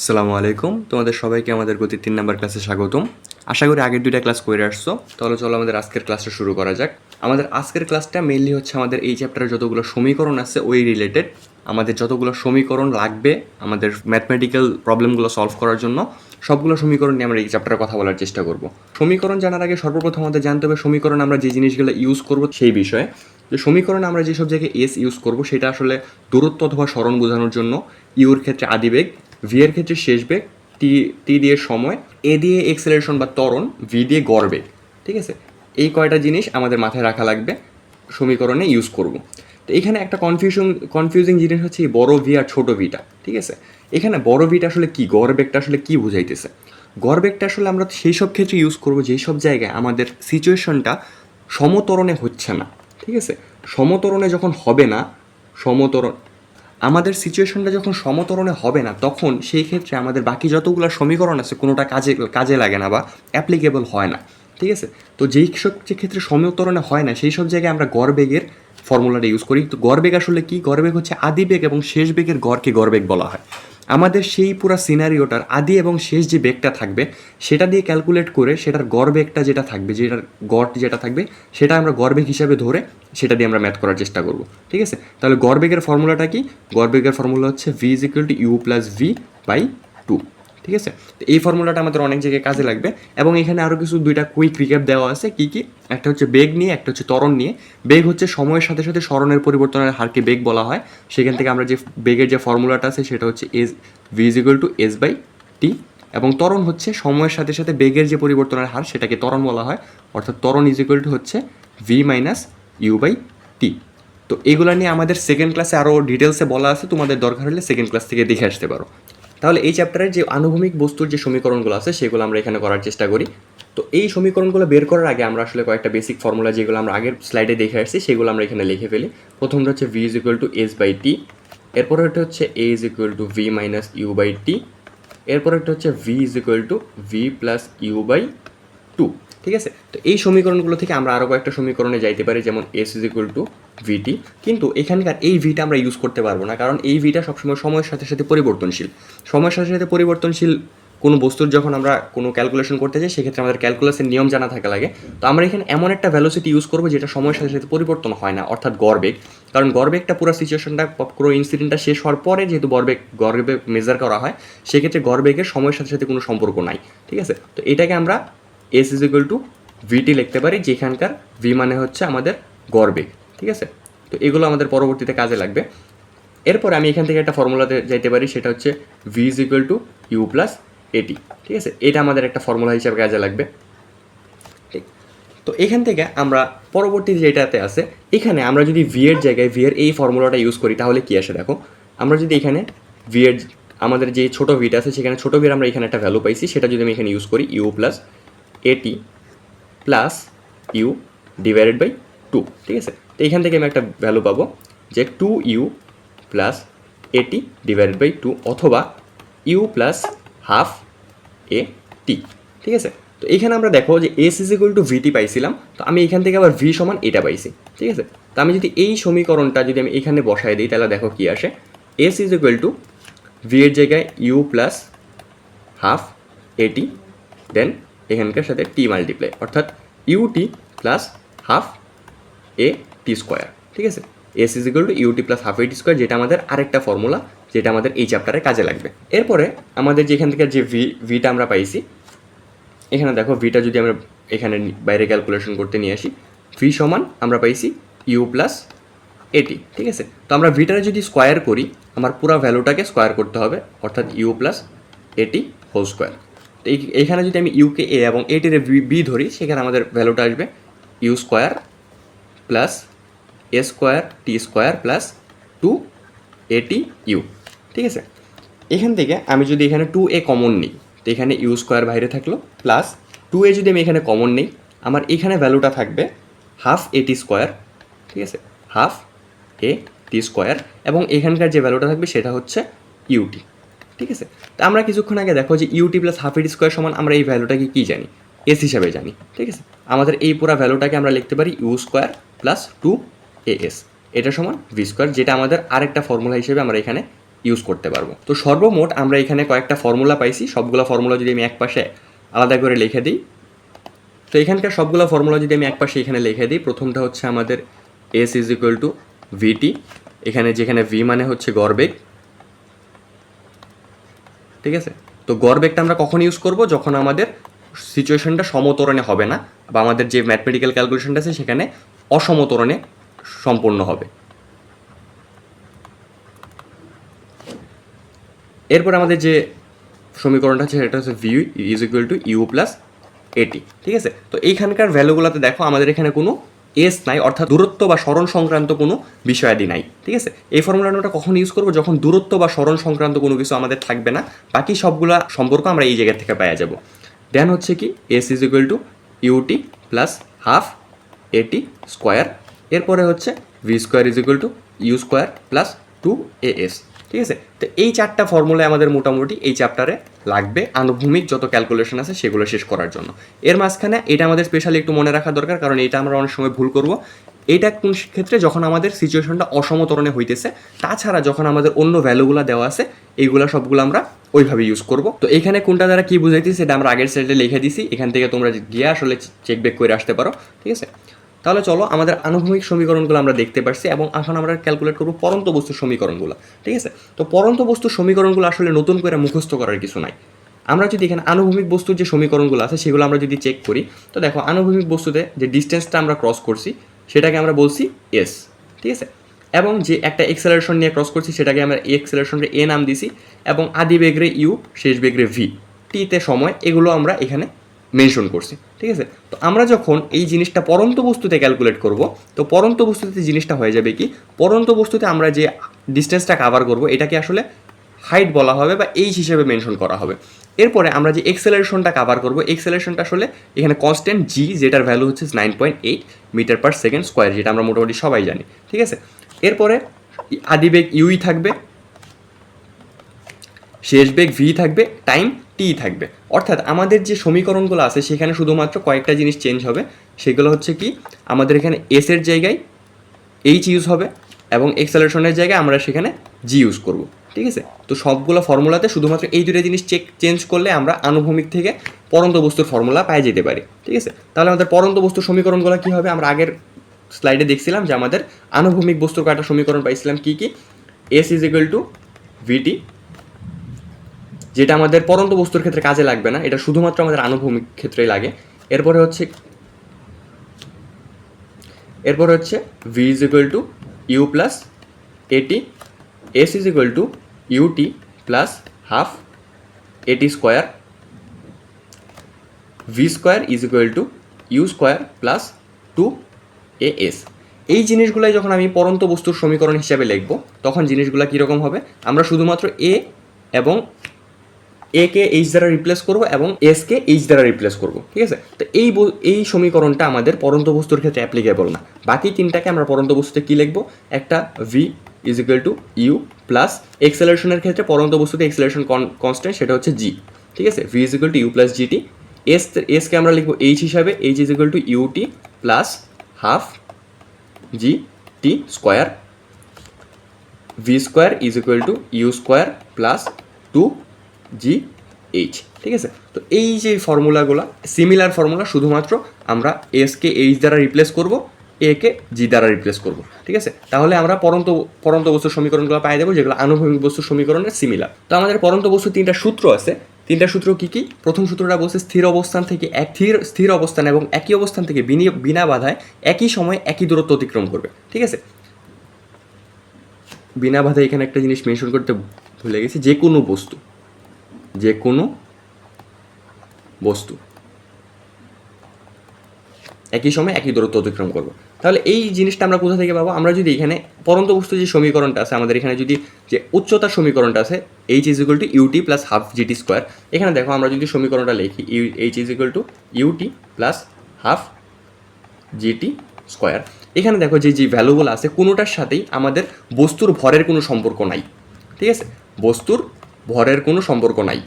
আসসালামু আলাইকুম। তোমাদের সবাইকে আমাদের গতি তিন নাম্বার ক্লাসে স্বাগতম। আশা করি আগের দুইটা ক্লাস করে আসছো। তাহলে চলো আমাদের আজকের ক্লাসটা শুরু করা যাক। আমাদের আজকের ক্লাসটা মেনলি হচ্ছে আমাদের এই চ্যাপ্টারে যতগুলো সমীকরণ আছে, ওই রিলেটেড আমাদের যতগুলো সমীকরণ লাগবে আমাদের ম্যাথমেটিক্যাল প্রবলেমগুলো সলভ করার জন্য, সবগুলো সমীকরণ নিয়ে আমরা এই চ্যাপ্টারে কথা বলার চেষ্টা করব। সমীকরণ জানার আগে সর্বপ্রথম আমাদের জানতে হবে সমীকরণ আমরা যে জিনিসগুলো ইউজ করব সেই বিষয়ে। যে সমীকরণ আমরা যেসব জায়গায় এস ইউজ করব, সেটা আসলে দূরত্ব অথবা স্মরণ বোঝানোর জন্য ইউর ক্ষেত্রে আদিবেগ ভি এর ক্ষেত্রে শেষ বেগ টি টি দিয়ে সময় এ দিয়ে এক্সেলারেশন বা ত্বরণ ভি দিয়ে গড় বেগ, ঠিক আছে? এই কয়টা জিনিস আমাদের মাথায় রাখা লাগবে, সমীকরণে ইউজ করব। তো এখানে একটা কনফিউশন কনফিউজিং জিনিস হচ্ছে এই বড় ভি আর ছোটো ভিটা ঠিক আছে? এখানে বড় ভিটা আসলে কি, গড় বেগটা আসলে কি বুঝাইতেছে? গড় বেগটা আসলে আমরা সেই সব ক্ষেত্রে ইউজ করব যেই সব জায়গায় আমাদের সিচুয়েশনটা সমতরণে হচ্ছে না, ঠিক আছে? সমতরণে যখন হবে না, সমতরণ আমাদের সিচুয়েশনটা যখন সমতরণে হবে না, তখন সেই ক্ষেত্রে আমাদের বাকি যতগুলো সমীকরণ আছে, কোনোটা কাজে কাজে লাগে না বা অ্যাপ্লিকেবল হয় না। ঠিক আছে? তো যেই সব যে ক্ষেত্রে সমতরণে হয় না, সেই সব জায়গায় আমরা গড়বেগের ফর্মুলাটা ইউজ করি। তো গড়বেগ আসলে কি? গড়বেগ হচ্ছে আদি বেগ এবং শেষ বেগের গড়কে গড়বেগ বলা হয়। আমাদের সেই পুরা সিনারিওটার আদি এবং শেষ যে বেগটা থাকবে, সেটা দিয়ে ক্যালকুলেট করে সেটার গড় বেগটা যেটা থাকবে, যেটার গড় যেটা থাকবে, সেটা আমরা গড় বেগ হিসাবে ধরে সেটা দিয়ে আমরা ম্যাথ করার চেষ্টা করব, ঠিক আছে? তাহলে গড় বেগের ফর্মুলাটা কি? গড় বেগের ফর্মুলা হচ্ছে V is equal to U plus V by ঠিক আছে? তো এই ফর্মুলাটা আমাদের অনেক জায়গায় কাজে লাগবে। এবং এখানে আরও কিছু দুইটা কুইক রিক্যাপ দেওয়া আছে। কি কি? একটা হচ্ছে বেগ নিয়ে, একটা হচ্ছে ত্বরণ নিয়ে। বেগ হচ্ছে সময়ের সাথে সাথে স্মরণের পরিবর্তনের হারকে বেগ বলা হয়। সেখান থেকে আমরা যে বেগের যে ফর্মুলাটা আছে, সেটা হচ্ছে S V to S by T এবং ত্বরণ হচ্ছে সময়ের সাথে সাথে বেগের যে পরিবর্তনের হার, সেটাকে ত্বরণ বলা হয়। অর্থাৎ ত্বরণ ইজ টু হচ্ছে V minus U by T তো এগুলো নিয়ে আমাদের সেকেন্ড ক্লাসে আরও ডিটেলসে বলা আছে। তোমাদের দরকার হলে সেকেন্ড ক্লাস থেকে দেখে আসতে পারো। তাহলে এই চ্যাপ্টারের যে আনুভূমিক বস্তুর যে সমীকরণগুলো আছে, সেগুলো আমরা এখানে করার চেষ্টা করি। তো এই সমীকরণগুলো বের করার আগে আমরা আসলে কয়েকটা বেসিক ফর্মুলা যেগুলো আমরা আগের স্লাইডে দেখে আসছি, সেগুলো আমরা এখানে লিখে ফেলি। প্রথমটা হচ্ছে V is equal to S by T এরপরে একটা হচ্ছে A is equal to V minus U by T এরপর একটা হচ্ছে V is equal to V plus U by two ঠিক আছে? তো এই সমীকরণগুলো থেকে আমরা আরও কয়েকটা সমীকরণে যাইতে পারি, যেমন S is equal to VT কিন্তু এখানকার এই ভিটা আমরা ইউজ করতে পারব না, কারণ এই ভিটা সবসময় সময়ের সাথে সাথে পরিবর্তনশীল। সময়ের সাথে সাথে পরিবর্তনশীল কোনো বস্তুর যখন আমরা কোনো ক্যালকুলেশন করতে যাই, সেক্ষেত্রে আমাদের ক্যালকুলাসের নিয়ম জানা থাকা লাগে। তো আমরা এখানে এমন একটা ভ্যালোসিটি ইউজ করব যেটা সময়ের সাথে সাথে পরিবর্তন হয় না, অর্থাৎ গড়বেগ কারণ গড়বেগটা পুরো সিচুয়েশনটা পুরো ইনসিডেন্টটা শেষ হওয়ার পরে যেহেতু গড়বেগ গড়বেগ মেজার করা হয়, সেক্ষেত্রে গড়বেগের সময়ের সাথে সাথে কোনো সম্পর্ক নাই, ঠিক আছে? তো এটাকে আমরা S is equal to VT লিখতে পারি, যেখানকার ভি মানে হচ্ছে আমাদের গড়বেগ ঠিক আছে? তো এগুলো আমাদের পরবর্তীতে কাজে লাগবে। এরপর আমি এখান থেকে একটা ফর্মুলাতে যাইতে পারি, সেটা হচ্ছে V is equal to U plus AT ঠিক আছে? এটা আমাদের একটা ফর্মুলা হিসাবে কাজে লাগবে। ঠিক। তো এখান থেকে আমরা পরবর্তী যেটাতে আছে, এখানে আমরা যদি ভি এর জায়গায় ভি এর এই ফর্মুলাটা ইউজ করি, তাহলে কি আসে দেখো? আমরা যদি এখানে ভি এর আমাদের যে ছোটো ভিটা আছে, সেখানে ছোটো ভির আমরা এখানে একটা ভ্যালু পাইছি, সেটা যদি আমি এখানে ইউজ করি U plus AT plus U divided by two ঠিক আছে? তো এখান থেকে আমি একটা ভ্যালু পাবো যে two U plus AT divided by two অথবা U plus half A T ঠিক আছে? তো এখানে আমরা দেখো যে S is equal to VT পাইছিলাম, তো আমি এখান থেকে আবার ভি সমান এটা পাইছি, ঠিক আছে? তো আমি যদি এই সমীকরণটা যদি আমি এখানে বসাই দিই, তাহলে দেখো কি আসে? S is equal to V এর জায়গায় U plus half AT then এখানকার সাথে টি মাল্টিপ্লাই অর্থাৎ UT plus half A T square ঠিক আছে? S is equal to UT plus half A T square যেটা আমাদের আরেকটা ফর্মুলা যেটা আমাদের এই চ্যাপ্টারে কাজে লাগবে। এরপরে আমাদের যেখান থেকে যে ভি ভিটা আমরা পাইছি, এখানে দেখো ভিটা যদি আমরা এখানে বাইরে ক্যালকুলেশন করতে নিয়ে আসি ভি সমান আমরা পাইছি ইউ প্লাস এটি ঠিক আছে? তো আমরা ভিটারে যদি স্কোয়ার করি, আমার পুরো ভ্যালুটাকে স্কোয়ার করতে হবে, অর্থাৎ U plus AT whole square এইখানে যদি আমি ইউকে এ এবং এটির বি ধরি, সেখানে আমাদের ভ্যালুটা আসবে U square plus A square T square plus two AT U ঠিক আছে? এখান থেকে আমি যদি এখানে টু এ কমন নিই, তো এখানে ইউ স্কোয়ার বাইরে থাকল প্লাস টু এ যদি আমি এখানে কমন নিই, আমার এখানে ভ্যালুটা থাকবে হাফ এটি স্কোয়ার ঠিক আছে? হাফ এ টি স্কোয়ার এবং এখানকার যে ভ্যালুটা থাকবে সেটা হচ্ছে ইউটি ঠিক আছে? তো আমরা কিছুক্ষণ আগে দেখো যে UT plus half AT square সমান আমরা এই ভ্যালুটাকে কী জানি? এস হিসাবে জানি, ঠিক আছে? আমাদের এই পুরো ভ্যালুটাকে আমরা লিখতে পারি U square plus two A S এটা সমান ভি স্কোয়ার যেটা আমাদের আরেকটা ফর্মুলা হিসেবে আমরা এখানে ইউজ করতে পারব। তো সর্বমোট আমরা এখানে কয়েকটা ফর্মুলা পাইছি, সবগুলো ফর্মুলা যদি আমি এক পাশে আলাদা করে লিখে দিই, তো এখানকার সবগুলো ফর্মুলা যদি আমি এক পাশে এখানে লিখে দিই, প্রথমটা হচ্ছে আমাদের S is equal to VT এখানে যেখানে ভি মানে হচ্ছে গড়বেগ ঠিক আছে? তো গড়বেগটা আমরা কখন ইউজ করব? যখন আমাদের সিচুয়েশনটা সমতরণে হবে না, বা আমাদের যে ম্যাথমেটিক্যাল ক্যালকুলেশনটা আছে সেখানে অসমতরণে সম্পূর্ণ হবে। এরপর আমাদের যে সমীকরণটা আছে সেটা হচ্ছে V is equal to U plus AT ঠিক আছে? তো এইখানকার ভ্যালুগুলোতে দেখো, আমাদের এখানে কোনো এস নাই, অর্থাৎ দূরত্ব বা স্মরণ সংক্রান্ত কোনো বিষয়াদি নাই, ঠিক আছে? এই ফর্মুলাটা কখন ইউজ করব? যখন দূরত্ব বা স্মরণ সংক্রান্ত কোনো কিছু আমাদের থাকবে না, বাকি সবগুলা সম্পর্ক আমরা এই জায়গা থেকে পাওয়া যাব। দেন হচ্ছে কি S is equal to UT plus half AT square এরপরে হচ্ছে V square is equal to U square plus two A S ঠিক আছে? তো এই চারটা ফর্মুলায় আমাদের মোটামুটি এই চ্যাপ্টারে লাগবে। আনুভূমিক যত ক্যালকুলেশন আছে সেগুলো শেষ করার জন্য। এর মাঝখানে এটা আমাদের স্পেশালি একটু মনে রাখা দরকার, কারণ এটা আমরা অনেক সময় ভুল করব। এটা কোন ক্ষেত্রে? যখন আমাদের সিচুয়েশনটা অসমতরণে হইতেছে, তাছাড়া যখন আমাদের অন্য ভ্যালুগুলো দেওয়া আছে, এইগুলো সবগুলো আমরা ওইভাবে ইউজ করব। তো এখানে কোনটা দ্বারা কি বুঝাইতেছি সেটা আমরা আগের সাইডে লিখে দিছি। এখান থেকে তোমরা গিয়ে আসলে চেক ব্যাক করে আসতে পারো। ঠিক আছে? তাহলে চলো আমাদের আনুভূমিক সমীকরণগুলো আমরা দেখতে পারছি এবং এখন আমরা ক্যালকুলেট করব পরন্ত বস্তুর সমীকরণগুলো, ঠিক আছে? তো পরন্ত বস্তুর সমীকরণগুলো আসলে নতুন করে মুখস্থ করার কিছু নাই। আমরা যদি এখানে আনুভূমিক বস্তুর যে সমীকরণগুলো আছে সেগুলো আমরা যদি চেক করি, তো দেখো আনুভূমিক বস্তুতে যে ডিস্টেন্সটা আমরা ক্রস করছি, সেটাকে আমরা বলছি এস ঠিক আছে? এবং যে একটা এক্সেলারেশন নিয়ে ক্রস করছি, সেটাকে আমরা এক্সেলারেশনকে এ নাম দিছি এবং আদি বেগরে ইউ শেষ বেগরে ভি টিতে সময়, এগুলো আমরা এখানে মেনশন করছি, ঠিক আছে? তো আমরা যখন এই জিনিসটা পরন্ত বস্তুতে ক্যালকুলেট করব, তো পরন্ত বস্তুতে জিনিসটা হয়ে যাবে কি? পরন্ত বস্তুতে আমরা যে ডিস্টেন্সটা কাভার করব, এটাকে আসলে হাইট বলা হবে বা এইচ হিসেবে মেনশন করা হবে। এরপরে আমরা যে এক্সেলারেশনটা কাভার করব এক্সেলারেশনটা আসলে এখানে কনস্ট্যান্ট জি যেটার ভ্যালু হচ্ছে nine point eight metre per second square যেটা আমরা মোটামুটি সবাই জানি, ঠিক আছে? এরপরে আদিবেগ ইউই থাকবে শেষ বেগ ভি থাকবে টাইম টি থাকবে। অর্থাৎ আমাদের যে সমীকরণগুলো আছে, সেখানে শুধুমাত্র কয়েকটা জিনিস চেঞ্জ হবে। সেগুলো হচ্ছে কি, আমাদের এখানে এস এর জায়গায় এইচ ইউজ হবে এবং এক্সেলারেশনের জায়গায় আমরা সেখানে জি ইউজ করব। ঠিক আছে? তো সবগুলো ফর্মুলাতে শুধুমাত্র এই দুটো জিনিস চেক চেঞ্জ করলে আমরা আনুভূমিক থেকে পরন্ত বস্তুর ফর্মুলা পাই যেতে পারি। ঠিক আছে? তাহলে আমাদের পরন্ত বস্তুর সমীকরণগুলো কী হবে? আমরা আগের স্লাইডে দেখছিলাম যে আমাদের আনুভূমিক বস্তুর কয়টা সমীকরণ পাইছিলাম, কী কী? S is equal to VT যেটা আমাদের পরন্ত বস্তুর ক্ষেত্রে কাজে লাগবে না, এটা শুধুমাত্র আমাদের আনুভূমিক ক্ষেত্রেই লাগে। এরপরে হচ্ছে, এরপর হচ্ছে V is equal to U plus AT S is equal to UT plus half AT square V square is equal to U square plus two A S এই জিনিসগুলাই যখন আমি পরন্ত বস্তুর সমীকরণ হিসাবে লিখব, তখন জিনিসগুলো কীরকম হবে? আমরা শুধুমাত্র এ এবং এ কে এইচ দ্বারা রিপ্লেস করব এবং এস কে এইচ দ্বারা রিপ্লেস করব, ঠিক আছে? তো এই এই সমীকরণটা আমাদের পরন্ত বস্তুর ক্ষেত্রে অ্যাপ্লিকেবল না। বাকি তিনটাকে আমরা পরন্ত বস্তুতে কী লিখব? একটা V is equal to U plus এক্সেলারেশনের ক্ষেত্রে পরন্ত বস্তুতে এক্সেলারেশন কনস্ট্যান্ট সেটা হচ্ছে জি ঠিক আছে? V is equal to U plus GT S SK আমরা লিখব এইচ হিসাবে H is equal to UT plus half G T square V square is equal to U square plus two G H ঠিক আছে? তো এই যে ফর্মুলাগুলো similar formula শুধুমাত্র আমরা এসকে এইচ দ্বারা রিপ্লেস করব এ কে জি দ্বারা রিপ্লেস করব, ঠিক আছে? তাহলে আমরা পরন্ত পরন্ত বস্তুর সমীকরণগুলো পাই দেবো যেগুলো আনুভূমিক বস্তুর সমীকরণের সিমিলার তো আমাদের পরন্ত বস্তু তিনটা সূত্র আছে। তিনটা সূত্র কী কী? প্রথম সূত্রটা বলছে স্থির অবস্থান থেকে এক, স্থির স্থির অবস্থান এবং একই অবস্থান থেকে বিনা বাধায় একই সময় একই দূরত্ব অতিক্রম করবে, ঠিক আছে? বিনা বাধায় এখানে একটা জিনিস মেনশন করতে ভুলে গেছি, যে কোনো বস্তু। যে কোনো বস্তু। একই সময় একই দূরত্ব অতিক্রম করব। তাহলে এই জিনিসটা আমরা কোথা থেকে পাবো? আমরা যদি এখানে পরন্ত বস্তু যে সমীকরণটা আছে, আমাদের এখানে যদি যে উচ্চতার সমীকরণটা আছে H is equal to UT plus half GT square এখানে দেখো আমরা যদি সমীকরণটা লিখি U H is equal to UT plus half GT square এখানে দেখো যে যে ভ্যালুগুলো আছে, কোনোটার সাথেই আমাদের বস্তুর ভরের কোনো সম্পর্ক নাই। ঠিক আছে? বস্তুর ভরের কোনো সম্পর্ক নাই।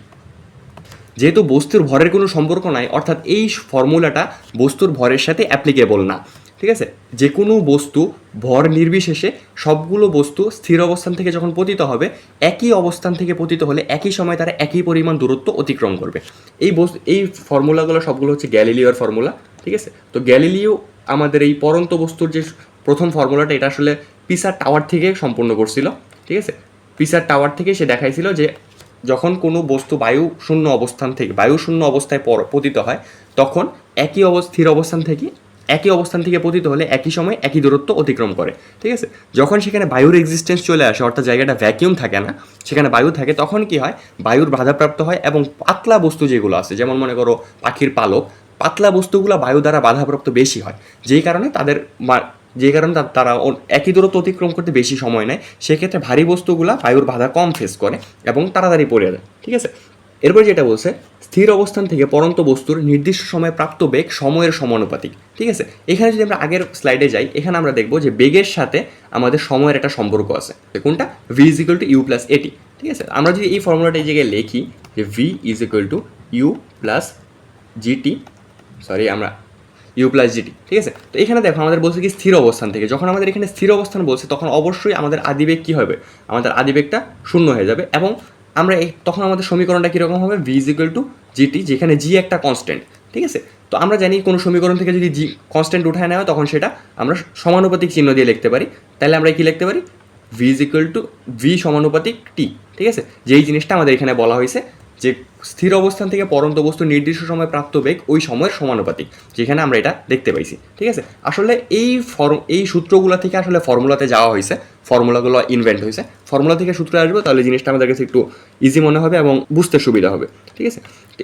যেহেতু বস্তুর ভরের কোনো সম্পর্ক নাই, অর্থাৎ এই ফর্মুলাটা বস্তুর ভরের সাথে অ্যাপ্লিকেবল না। ঠিক আছে? যে কোনো বস্তু ভর নির্বিশেষে সবগুলো বস্তু স্থির অবস্থান থেকে যখন পতিত হবে, একই অবস্থান থেকে পতিত হলে একই সময় তারা একই পরিমাণ দূরত্ব অতিক্রম করবে। এই বস্তু এই ফর্মুলাগুলো সবগুলো হচ্ছে গ্যালিলিওর ফর্মুলা, ঠিক আছে? তো গ্যালিলিও আমাদের এই পরন্ত বস্তুর যে প্রথম ফর্মুলাটা, এটা আসলে পিসার টাওয়ার থেকে সম্পূর্ণ করছিল, ঠিক আছে? পিসার টাওয়ার থেকে সে দেখাইছিল যে যখন কোনো বস্তু বায়ু শূন্য অবস্থান থেকে, বায়ু শূন্য অবস্থায় পতিত হয়, তখন একই অবস্থির অবস্থান থেকে, একই অবস্থান থেকে পতিত হলে একই সময় একই দূরত্ব অতিক্রম করে, ঠিক আছে? যখন সেখানে বায়ুর এক্সিস্টেন্স চলে আসে, অর্থাৎ জায়গাটা ভ্যাকিউম থাকে না, সেখানে বায়ু থাকে, তখন কি হয়? বায়ুর বাধাপ্রাপ্ত হয় এবং পাতলা বস্তু যেগুলো আছে, যেমন মনে করো পাখির পালক, পাতলা বস্তুগুলো বায়ু দ্বারা বাধাপ্রাপ্ত বেশি হয়, যেই কারণে তাদের যে কারণে তারা একই দূরত্ব অতিক্রম করতে বেশি সময় নেয়, সেক্ষেত্রে ভারী বস্তুগুলা বায়ুর বাধা কম ফেস করে এবং তাড়াতাড়ি পড়ে যায়, ঠিক আছে? এরপর যেটা বলছে, স্থির অবস্থান থেকে পরন্ত বস্তুর নির্দিষ্ট সময়ে প্রাপ্ত বেগ সময়ের সমানুপাতিক, ঠিক আছে? এখানে যদি আমরা আগের স্লাইডে যাই, এখানে আমরা দেখব যে বেগের সাথে আমাদের সময়ের একটা সম্পর্ক আছে কোনটা? V is equal to U plus A T ঠিক আছে? আমরা যদি এই ফর্মুলাটা এই জায়গায় লিখি যে V is equal to U plus G T sorry আমরা ইউ প্লাস জিটি ঠিক আছে? তো এখানে দেখো আমাদের বলছে কি স্থির অবস্থান থেকে। যখন আমাদের এখানে স্থির অবস্থান বলছে, তখন অবশ্যই আমাদের আদিবেগ কী হবে? আমাদের আদিবেগটা শূন্য হয়ে যাবে এবং আমরা তখন আমাদের সমীকরণটা কীরকম হবে? ভি ইজিক্যাল টু জিটি যেখানে জি একটা কনস্ট্যান্ট ঠিক আছে? তো আমরা জানি কোনো সমীকরণ থেকে যদি জি কনস্ট্যান্ট উঠায় নেওয়া, তখন সেটা আমরা সমানুপাতিক চিহ্ন দিয়ে লিখতে পারি। তাহলে আমরা কি লিখতে পারি? ভি টু ভি সমানুপাতিক টি ঠিক আছে? যেই জিনিসটা আমাদের এখানে বলা হয়েছে যে স্থির অবস্থান থেকে পরন্ত বস্তু নির্দিষ্ট সময় প্রাপ্ত বেগ ওই সময়ের সমানুপাতিক, যেখানে আমরা এটা দেখতে পাইছি, ঠিক আছে? আসলে এই ফর্ম এই সূত্রগুলো থেকে আসলে ফর্মুলাতে যাওয়া হয়েছে ফর্মুলাগুলো ইনভেন্ট হয়েছে ফর্মুলা থেকে সূত্র আসবে, তাহলে জিনিসটা আমাদের কাছে একটু ইজি মনে হবে এবং বুঝতে সুবিধা হবে, ঠিক আছে?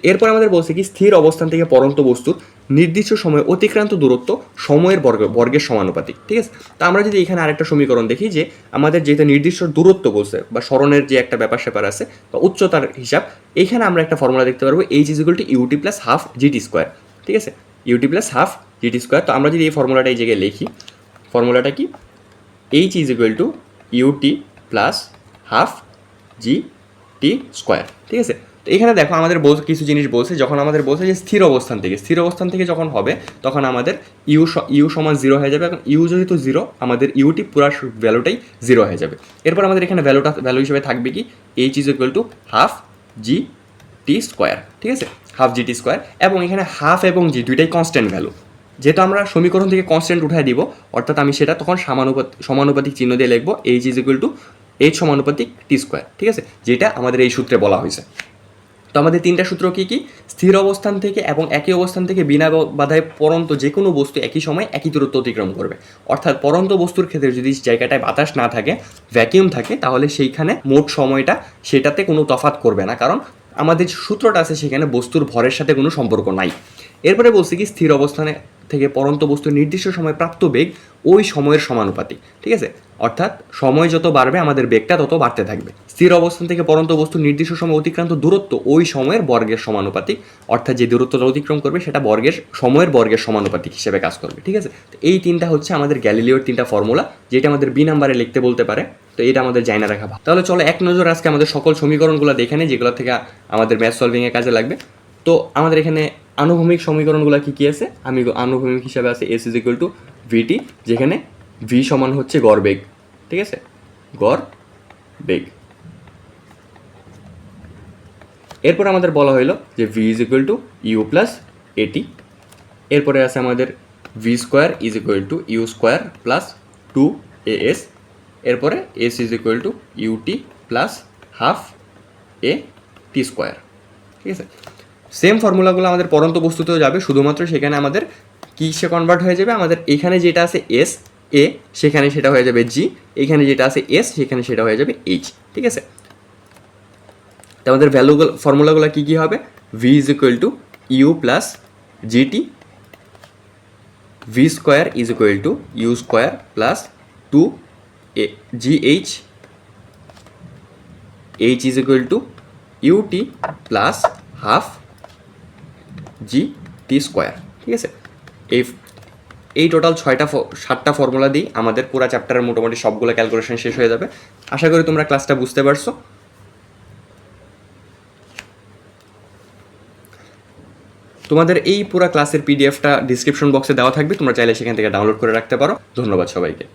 এরপর আমাদের বলছে কি, স্থির অবস্থান থেকে পরন্ত বস্তুর নির্দিষ্ট সময় অতিক্রান্ত দূরত্ব সময়ের বর্গ, বর্গের সমানুপাতিক, ঠিক আছে? তো আমরা যদি এখানে আরেকটা সমীকরণ দেখি যে, আমাদের যেহেতু নির্দিষ্ট দূরত্ব বলছে বা স্মরণের যে একটা ব্যাপার স্যাপার আছে বা উচ্চতার হিসাব এইখানে আমরা একটা ফর্মুলা দেখতে পারব H is equal to U T plus half G T square ঠিক আছে? U T plus half G T square তো আমরা যদি এই ফর্মুলাটা এই জায়গায় লিখি ফর্মুলাটা কি? H is equal to U T plus half G T square ঠিক আছে? তো এখানে দেখো আমাদের বল কিছু জিনিস বলছে, যখন আমাদের বলছে যে স্থির অবস্থান থেকে, স্থির অবস্থান থেকে যখন হবে, তখন আমাদের ইউ ইউ সমান জিরো হয়ে যাবে এবং ইউ যেহেতু জিরো আমাদের ইউটি পুরা ভ্যালুটাই জিরো হয়ে যাবে। এরপর আমাদের এখানে ভ্যালুটা ভ্যালু হিসেবে থাকবে কি? H is equal to half G T square ঠিক আছে? হাফ জি টি স্কোয়ার এবং এখানে হাফ এবং জি দুইটাই কনস্ট্যান্ট ভ্যালু যেহেতু আমরা সমীকরণ থেকে কনস্ট্যান্ট উঠায় দিব, অর্থাৎ আমি সেটা তখন সমানুপাত সমানুপাতিক চিহ্ন দিয়ে লিখব H is equal to H সমানুপাতিক টি স্কোয়ার ঠিক আছে? যেটা আমাদের এই সূত্রে বলা হয়েছে। তো আমাদের তিনটা সূত্র কী কী? স্থির অবস্থান থেকে এবং একই অবস্থান থেকে বিনা বাধায় পরন্ত যে কোনো বস্তু একই সময় একই দূরত্ব অতিক্রম করবে। অর্থাৎ পরন্ত বস্তুর ক্ষেত্রে যদি জায়গাটায় বাতাস না থাকে ভ্যাকিউম থাকে, তাহলে সেইখানে মোট সময়টা সেটাতে কোনো তফাৎ করবে না। কারণ আমাদের সূত্রটা আছে সেখানে বস্তুর ভরের সাথে কোনো সম্পর্ক নাই। এরপরে বলছি কি, স্থির অবস্থানে থেকে পরন্ত বস্তুর নির্দিষ্ট সময় প্রাপ্ত বেগ ওই সময়ের সমানুপাতিক, ঠিক আছে? অর্থাৎ সময় যত বাড়বে, আমাদের বেগটা তত বাড়তে থাকবে। স্থির অবস্থান থেকে পরন্ত বস্তুর নির্দিষ্ট সময় অতিক্রান্ত দূরত্ব ওই সময়ের বর্গের সমানুপাতিক, অর্থাৎ যে দূরত্বটা অতিক্রম করবে সেটা বর্গের, সময়ের বর্গের সমানুপাতিক হিসেবে কাজ করবে, ঠিক আছে? তো এই তিনটা হচ্ছে আমাদের গ্যালিলিওর তিনটা ফর্মুলা, যেটা আমাদের বি নাম্বারে লিখতে বলতে পারে। তো এটা আমাদের জানা রাখা ভালো। তাহলে চলো এক নজর আজকে আমাদের সকল সমীকরণগুলো দেখে নেই, যেগুলো থেকে আমাদের ম্যাথ সলভিংয়ে কাজে লাগবে। তো আমাদের এখানে আনুভূমিক সমীকরণগুলো কী কী আছে? আমি আনুভূমিক হিসাবে আছে S is equal to VT যেখানে ভি সমান হচ্ছে গড় বেগ, ঠিক আছে? গড় বেগ। এরপর আমাদের বলা হলো যে V is equal to U plus A T এরপরে আছে আমাদের V square is equal to U square plus two A S এরপরে S is equal to U T plus half A T square ঠিক আছে? সেম ফর্মুলাগুলো আমাদের পরন্ত বস্তুতেও যাবে, শুধুমাত্র সেখানে আমাদের কিসে কনভার্ট হয়ে যাবে? আমাদের এখানে যেটা আছে এস এ সেখানে সেটা হয়ে যাবে জি এখানে যেটা আছে এস সেখানে সেটা হয়ে যাবে এইচ ঠিক আছে? তো আমাদের ভ্যালুগুলো ফর্মুলাগুলো কী কী হবে? V is equal to U plus G T V square is equal to U square plus two A G H is equal to U T plus half G T square ঠিক আছে? এই এই টোটাল ছয়টা সাতটা formula দিই আমাদের পুরো চ্যাপ্টারের মোটামুটি সবগুলো ক্যালকুলেশন শেষ হয়ে যাবে। আশা করি তোমরা ক্লাসটা বুঝতে পারছ। তোমাদের এই পুরো ক্লাসের পিডিএফটা ডিসক্রিপশন বক্সে দেওয়া থাকবে, তোমরা চাইলে সেখান থেকে ডাউনলোড করে রাখতে পারো। ধন্যবাদ সবাইকে।